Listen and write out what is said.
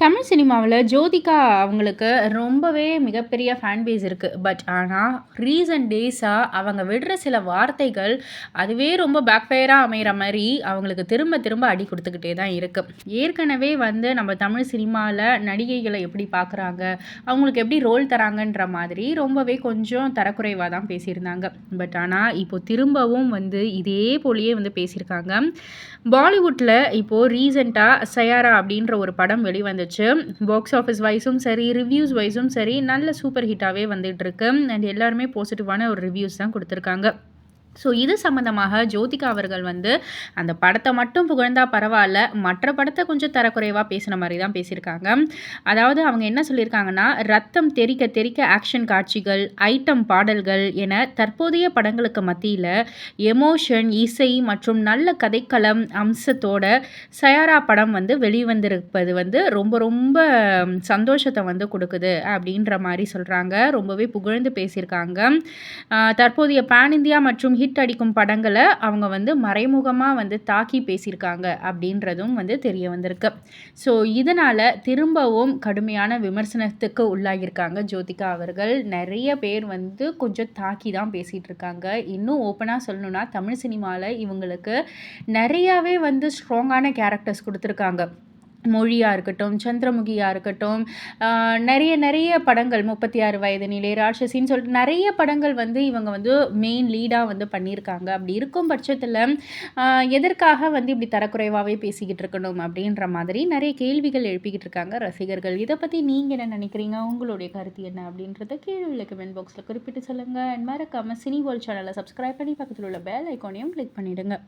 தமிழ் சினிமாவில் ஜோதிகா அவங்களுக்கு ரொம்பவே மிகப்பெரிய ஃபேன் பேஸ் இருக்குது பட் ஆனால் ரீசன்ட் டேஸாக அவங்க விடுற சில வார்த்தைகள் அதுவே ரொம்ப பேக்ஃபயராக அமைகிற மாதிரி அவங்களுக்கு திரும்ப திரும்ப அடி கொடுத்துக்கிட்டே தான் இருக்குது ஏற்கனவே வந்து நம்ம தமிழ் சினிமாவில் நடிகைகளை எப்படி பார்க்குறாங்க அவங்களுக்கு எப்படி ரோல் தராங்கன்ற மாதிரி ரொம்பவே கொஞ்சம் தரக்குறைவாக தான் பேசியிருந்தாங்க. பட் ஆனால் இப்போ திரும்பவும் வந்து இதே போலியே வந்து பேசியிருக்காங்க. பாலிவுட்டில் இப்போது ரீசெண்டாக சயாரா அப்படின்ற ஒரு படம் வந்துச்சு பாக்ஸ் ஆஃபீஸ் வைஸும் சரி ரிவ்யூஸ் வைஸும் சரி நல்ல சூப்பர் ஹிட்டாகவே வந்துட்டுருக்கு அண்ட் எல்லாருமே பாசிட்டிவான ஒரு ரிவ்யூஸ் தான் கொடுத்துருக்காங்க. ஸோ இது சம்மந்தமாக ஜோதிகா அவர்கள் வந்து அந்த படத்தை மட்டும் புகழ்ந்தா பரவாயில்ல மற்ற படத்தை கொஞ்சம் தரக்குறைவாக பேசின மாதிரி தான் பேசியிருக்காங்க. அதாவது அவங்க என்ன சொல்லியிருக்காங்கன்னா ரத்தம் தெறிக்க தெறிக்க ஆக்ஷன் காட்சிகள் ஐட்டம் பாடல்கள் என தற்போதைய படங்களுக்கு மத்தியில் எமோஷன் இசை மற்றும் நல்ல கதைக்களம் அம்சத்தோட சயாரா படம் வந்து வெளிவந்திருப்பது வந்து ரொம்ப ரொம்ப சந்தோஷத்தை வந்து கொடுக்குது அப்படின்ற மாதிரி சொல்கிறாங்க ரொம்பவே புகழ்ந்து பேசியிருக்காங்க. தற்போதைய பேன் இந்தியா மற்றும் ஹிட் அடிக்கும் படங்களை அவங்க வந்து மறைமுகமாக வந்து தாக்கி பேசியிருக்காங்க அப்படின்றதும் வந்து தெரிய வந்திருக்கு. ஸோ இதனால் திரும்பவும் கடுமையான விமர்சனத்துக்கு உள்ளாகியிருக்காங்க ஜோதிகா அவர்கள். நிறைய பேர் வந்து கொஞ்சம் தாக்கி தான் பேசிகிட்டு இருக்காங்க இன்னும் ஓப்பனாக சொல்லணுன்னா தமிழ் சினிமாவில் இவங்களுக்கு நிறையாவே வந்து ஸ்ட்ராங்கான கேரக்டர்ஸ் கொடுத்துருக்காங்க. மொழியாக இருக்கட்டும் சந்திரமுகியாக இருக்கட்டும் நிறைய நிறைய படங்கள் முப்பத்தி ஆறு வயது நிலை ராட்சசின்னு சொல்லிட்டு நிறைய படங்கள் வந்து இவங்க வந்து மெயின் லீடாக வந்து பண்ணியிருக்காங்க. அப்படி இருக்கும் பட்சத்தில் எதற்காக வந்து இப்படி தரக்குறைவாகவே பேசிக்கிட்டு இருக்கணும் அப்படின்ற மாதிரி நிறைய கேள்விகள் எழுப்பிக்கிட்டு இருக்காங்க ரசிகர்கள். இதை பற்றி நீங்கள் என்ன நினைக்கிறீங்க? உங்களுடைய கருத்து என்ன அப்படின்றத கீழே உள்ள கமெண்ட் பாக்ஸில் குறிப்பிட்டு சொல்லுங்கள் அண்ட் மறக்காமல் சினி வேர்ல்ட் சேனலை சப்ஸ்கிரைப் பண்ணி பக்கத்தில் உள்ள பெல் ஐக்கானையும் கிளிக் பண்ணிவிடுங்க